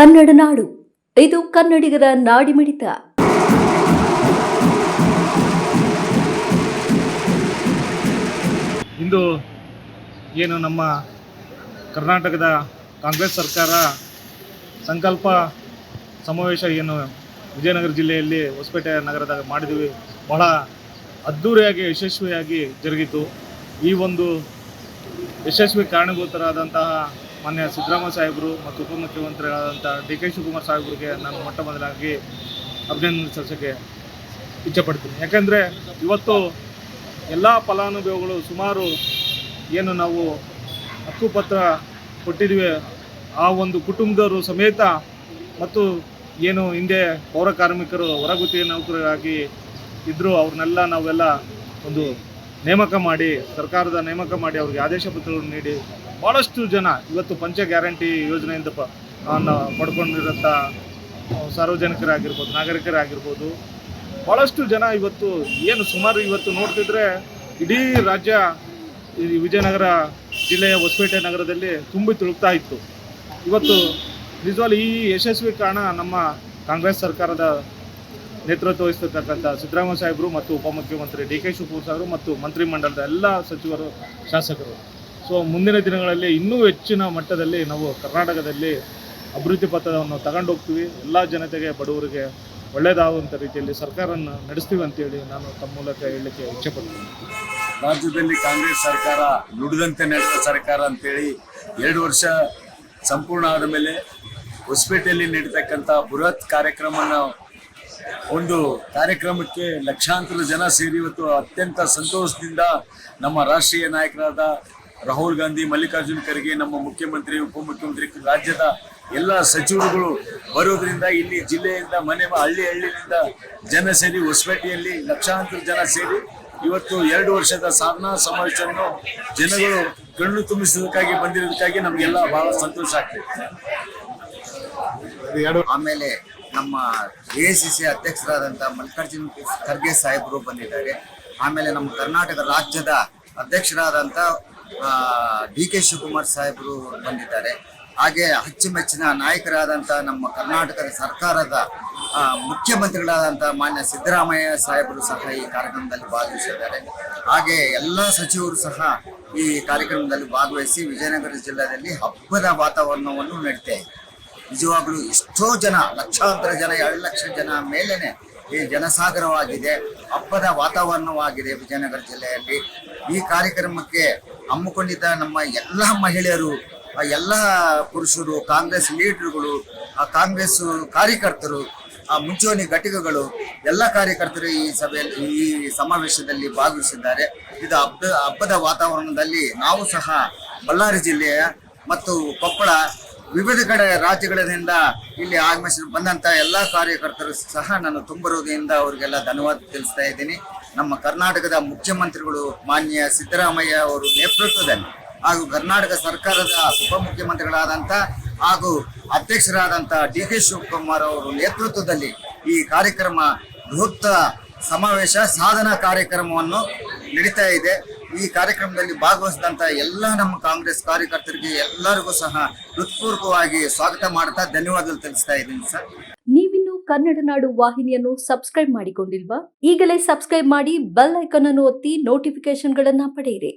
ಕನ್ನಡ ನಾಡು. ಇದು ಕನ್ನಡಿಗರ ನಾಡಿಮಿಡಿತ ಇಂದು ಏನು ನಮ್ಮ ಕರ್ನಾಟಕದ ಕಾಂಗ್ರೆಸ್ ಸರ್ಕಾರ ಸಂಕಲ್ಪ ಸಮಾವೇಶ ಏನು ವಿಜಯನಗರ ಜಿಲ್ಲೆಯಲ್ಲಿ ಹೊಸಪೇಟೆ ನಗರದಾಗ ಮಾಡಿದ್ವಿ, ಬಹಳ ಅದ್ಧೂರಿಯಾಗಿ ಯಶಸ್ವಿಯಾಗಿ ಜರುಗಿತು. ಈ ಒಂದು ಯಶಸ್ವಿ ಕಾರಣಭೂತರಾದಂತಹ ಮಾನ್ಯ ಸಿದ್ದರಾಮಯ್ಯ ಸಾಹೇಬರು ಮತ್ತು ಉಪಮುಖ್ಯಮಂತ್ರಿಗಳಾದಂಥ ಡಿ ಕೆ ಶಿವಕುಮಾರ್ ಸಾಹೇಬರಿಗೆ ನಾನು ಮೊಟ್ಟ ಮೊದಲಾಗಿ ಅಭಿನಂದನೆ ಸಲ್ಲಿಸೋಕ್ಕೆ ಇಚ್ಛೆಪಡ್ತೀನಿ. ಯಾಕೆಂದರೆ ಇವತ್ತು ಎಲ್ಲ ಫಲಾನುಭವಿಗಳು ಸುಮಾರು ಏನು ನಾವು ಹಕ್ಕುಪತ್ರ ಕೊಟ್ಟಿದ್ವಿ ಆ ಒಂದು ಕುಟುಂಬದವರು ಸಮೇತ ಮತ್ತು ಏನು ಹಿಂದೆ ಪೌರ ಕಾರ್ಮಿಕರು, ಹೊರಗುತ್ತಿಗೆ ನೌಕರರಾಗಿ ಇದ್ದರು ಅವ್ರನ್ನೆಲ್ಲ ನಾವೆಲ್ಲ ಒಂದು ನೇಮಕ ಮಾಡಿ, ಸರ್ಕಾರದ ನೇಮಕ ಮಾಡಿ ಅವರಿಗೆ ಆದೇಶ ಪತ್ರಗಳನ್ನು ನೀಡಿ ಭಾಳಷ್ಟು ಜನ ಇವತ್ತು ಪಂಚ ಗ್ಯಾರಂಟಿ ಯೋಜನೆಯಿಂದ ಪ ಪಡ್ಕೊಂಡಿರೋಂಥ ಸಾರ್ವಜನಿಕರಾಗಿರ್ಬೋದು, ನಾಗರಿಕರಾಗಿರ್ಬೋದು. ಭಾಳಷ್ಟು ಜನ ಇವತ್ತು ಏನು ಸುಮಾರು ಇವತ್ತು ನೋಡ್ತಿದ್ರೆ ಇಡೀ ರಾಜ್ಯ ಈ ವಿಜಯನಗರ ಜಿಲ್ಲೆಯ ಹೊಸಪೇಟೆ ನಗರದಲ್ಲಿ ತುಂಬಿ ತುಳುಕ್ತಾ ಇತ್ತು. ಇವತ್ತು ನಿಜವಾಗ್ಲೂ ಈ ಯಶಸ್ವಿ ಕಾರಣ ನಮ್ಮ ಕಾಂಗ್ರೆಸ್ ಸರ್ಕಾರದ ನೇತೃತ್ವ ವಹಿಸ್ತಕ್ಕಂಥ ಸಿದ್ದರಾಮಯ್ಯ ಸಾಹೇಬರು ಮತ್ತು ಉಪಮುಖ್ಯಮಂತ್ರಿ ಡಿ ಕೆ ಶಿವಕುಮಾರ್ ಸಾಹೇಬರು ಮತ್ತು ಮಂತ್ರಿಮಂಡಲದ ಎಲ್ಲ ಸಚಿವರು, ಶಾಸಕರು. ಸೊ ಮುಂದಿನ ದಿನಗಳಲ್ಲಿ ಇನ್ನೂ ಹೆಚ್ಚಿನ ಮಟ್ಟದಲ್ಲಿ ನಾವು ಕರ್ನಾಟಕದಲ್ಲಿ ಅಭಿವೃದ್ಧಿ ಪಥವನ್ನು ತಗೊಂಡು ಹೋಗ್ತೀವಿ. ಎಲ್ಲ ಜನತೆಗೆ, ಬಡವರಿಗೆ ಒಳ್ಳೆಯದಾಗುವಂಥ ರೀತಿಯಲ್ಲಿ ಸರ್ಕಾರನ ನಡೆಸ್ತೀವಿ ಅಂತೇಳಿ ನಾನು ತಮ್ಮ ಮೂಲಕ ಹೇಳಲಿಕ್ಕೆ ಇಚ್ಛೆಪಡ್ತೀನಿ. ರಾಜ್ಯದಲ್ಲಿ ಕಾಂಗ್ರೆಸ್ ಸರ್ಕಾರ, ನುಡಿದಂತೆ ನಡೆದ ಸರ್ಕಾರ ಅಂತೇಳಿ ಎರಡು ವರ್ಷ ಸಂಪೂರ್ಣ ಆದ ಮೇಲೆ ಹೊಸಪೇಟೆಯಲ್ಲಿ ನಡೀತಕ್ಕಂಥ ಬೃಹತ್ ಕಾರ್ಯಕ್ರಮನ ಒಂದು ಕಾರ್ಯಕ್ರಮಕ್ಕೆ ಲಕ್ಷಾಂತರ ಜನ ಸೇರಿ ಇವತ್ತು ಅತ್ಯಂತ ಸಂತೋಷದಿಂದ ನಮ್ಮ ರಾಷ್ಟ್ರೀಯ ನಾಯಕರಾದ ರಾಹುಲ್ ಗಾಂಧಿ ಮಲ್ಲಿಕಾರ್ಜುನ್ ಖರ್ಗೆ ನಮ್ಮ ಮುಖ್ಯಮಂತ್ರಿ ಉಪಮುಖ್ಯಮಂತ್ರಿ ರಾಜ್ಯದ ಎಲ್ಲ ಸಚಿವರುಗಳು ಬರೋದ್ರಿಂದ ಇಲ್ಲಿ ಜಿಲ್ಲೆಯಿಂದ ಮನೆ ಹಳ್ಳಿ ಹಳ್ಳಿಯಿಂದ ಜನ ಸೇರಿ ಹೊಸಪೇಟೆಯಲ್ಲಿ ಲಕ್ಷಾಂತರ ಜನ ಸೇರಿ ಇವತ್ತು ಎರಡು ವರ್ಷದ ಸಾಧನಾ ಸಮಾವೇಶವನ್ನು ಜನಗಳು ಕಣ್ಣು ತುಂಬಿಸೋದಕ್ಕಾಗಿ ಬಂದಿರೋದಕ್ಕಾಗಿ ನಮಗೆಲ್ಲ ಬಹಳ ಸಂತೋಷ ಆಗ್ತದೆ. ಆಮೇಲೆ ನಮ್ಮ ಎ ಸಿ ಸಿ ಅಧ್ಯಕ್ಷರಾದಂಥ ಮಲ್ಲಿಕಾರ್ಜುನ್ ಖರ್ಗೆ ಸಾಹೇಬರು ಬಂದಿದ್ದಾರೆ. ಆಮೇಲೆ ನಮ್ಮ ಕರ್ನಾಟಕ ರಾಜ್ಯದ ಅಧ್ಯಕ್ಷರಾದಂಥ ಡಿ ಕೆ ಶಿವಕುಮಾರ್ ಸಾಹೇಬರು ಬಂದಿದ್ದಾರೆ. ಹಾಗೆ ಅಚ್ಚುಮೆಚ್ಚಿನ ನಾಯಕರಾದಂಥ ನಮ್ಮ ಕರ್ನಾಟಕದ ಸರ್ಕಾರದ ಮುಖ್ಯಮಂತ್ರಿಗಳಾದಂಥ ಮಾನ್ಯ ಸಿದ್ದರಾಮಯ್ಯ ಸಾಹೇಬರು ಸಹ ಈ ಕಾರ್ಯಕ್ರಮದಲ್ಲಿ ಭಾಗವಹಿಸಿದ್ದಾರೆ. ಹಾಗೆ ಎಲ್ಲ ಸಚಿವರು ಸಹ ಈ ಕಾರ್ಯಕ್ರಮದಲ್ಲಿ ಭಾಗವಹಿಸಿ ವಿಜಯನಗರ ಜಿಲ್ಲೆಯಲ್ಲಿ ಹಬ್ಬದ ವಾತಾವರಣವನ್ನು ನಡೀತಾ ನಿಜವಾಗ್ಲೂ ಎಷ್ಟೋ ಜನ, ಲಕ್ಷಾಂತರ ಜನ, ಎರಡು ಲಕ್ಷ ಜನ ಮೇಲೇನೆ ಈ ಜನಸಾಗರವಾಗಿದೆ, ಹಬ್ಬದ ವಾತಾವರಣವಾಗಿದೆ ವಿಜಯನಗರ ಜಿಲ್ಲೆಯಲ್ಲಿ. ಈ ಕಾರ್ಯಕ್ರಮಕ್ಕೆ ಹಮ್ಮಿಕೊಂಡಿದ್ದ ನಮ್ಮ ಎಲ್ಲ ಮಹಿಳೆಯರು ಎಲ್ಲ ಪುರುಷರು, ಕಾಂಗ್ರೆಸ್ ಲೀಡರ್ಗಳು, ಆ ಕಾಂಗ್ರೆಸ್ ಕಾರ್ಯಕರ್ತರು, ಆ ಮುಂಚೂಣಿ ಘಟಕಗಳು, ಎಲ್ಲ ಕಾರ್ಯಕರ್ತರು ಈ ಸಭೆಯಲ್ಲಿ, ಈ ಸಮಾವೇಶದಲ್ಲಿ ಭಾಗವಹಿಸಿದ್ದಾರೆ. ಇದು ಹಬ್ಬ, ಹಬ್ಬದ ವಾತಾವರಣದಲ್ಲಿ ನಾವು ಸಹ ಬಳ್ಳಾರಿ ಜಿಲ್ಲೆಯ ಮತ್ತು ಕೊಪ್ಪಳ ವಿವಿಧ ಕಡೆ ರಾಜ್ಯಗಳಿಂದ ಇಲ್ಲಿ ಆಗಮಿಸಿ ಬಂದಂತ ಎಲ್ಲ ಕಾರ್ಯಕರ್ತರು ಸಹ ನಾನು ತುಂಬ ಹೃದಯದಿಂದ ಅವರಿಗೆಲ್ಲ ಧನ್ಯವಾದ ತಿಳಿಸ್ತಾ ಇದ್ದೀನಿ. ನಮ್ಮ ಕರ್ನಾಟಕದ ಮುಖ್ಯಮಂತ್ರಿಗಳು ಮಾನ್ಯ ಸಿದ್ದರಾಮಯ್ಯ ಅವರು ನೇತೃತ್ವದಲ್ಲಿ ಹಾಗೂ ಕರ್ನಾಟಕ ಸರ್ಕಾರದ ಉಪಮುಖ್ಯಮಂತ್ರಿಗಳಾದಂಥ ಹಾಗೂ ಅಧ್ಯಕ್ಷರಾದಂಥ ಡಿ ಕೆ ಶಿವಕುಮಾರ್ ಅವರು ನೇತೃತ್ವದಲ್ಲಿ ಈ ಕಾರ್ಯಕ್ರಮ ಬೃಹತ್ ಸಮಾವೇಶ ಸಾಧನಾ ಕಾರ್ಯಕ್ರಮವನ್ನು ನಡೀತಾ ಇದೆ. ಈ ಕಾರ್ಯಕ್ರಮದಲ್ಲಿ ಭಾಗವಹಿಸಿದಂತ ಎಲ್ಲ ನಮ್ಮ ಕಾಂಗ್ರೆಸ್ ಕಾರ್ಯಕರ್ತರಿಗೆ ಎಲ್ಲರಿಗೂ ಸಹ ಹೃತ್ಪೂರ್ವಕವಾಗಿ ಸ್ವಾಗತ ಮಾಡ್ತಾ ಧನ್ಯವಾದಗಳು ತಿಳಿಸ್ತಾ ಇದ್ದೀನಿ ಸರ್. ನೀವಿನ್ನು ಕನ್ನಡ ನಾಡು ವಾಹಿನಿಯನ್ನು ಸಬ್ಸ್ಕ್ರೈಬ್ ಮಾಡಿಕೊಂಡಿಲ್ವಾ? ಈಗಲೇ ಸಬ್ಸ್ಕ್ರೈಬ್ ಮಾಡಿ ಬೆಲ್ ಐಕಾನ್ ಅನ್ನು ಒತ್ತಿ ನೋಟಿಫಿಕೇಶನ್ಗಳನ್ನ ಪಡೆಯಿರಿ.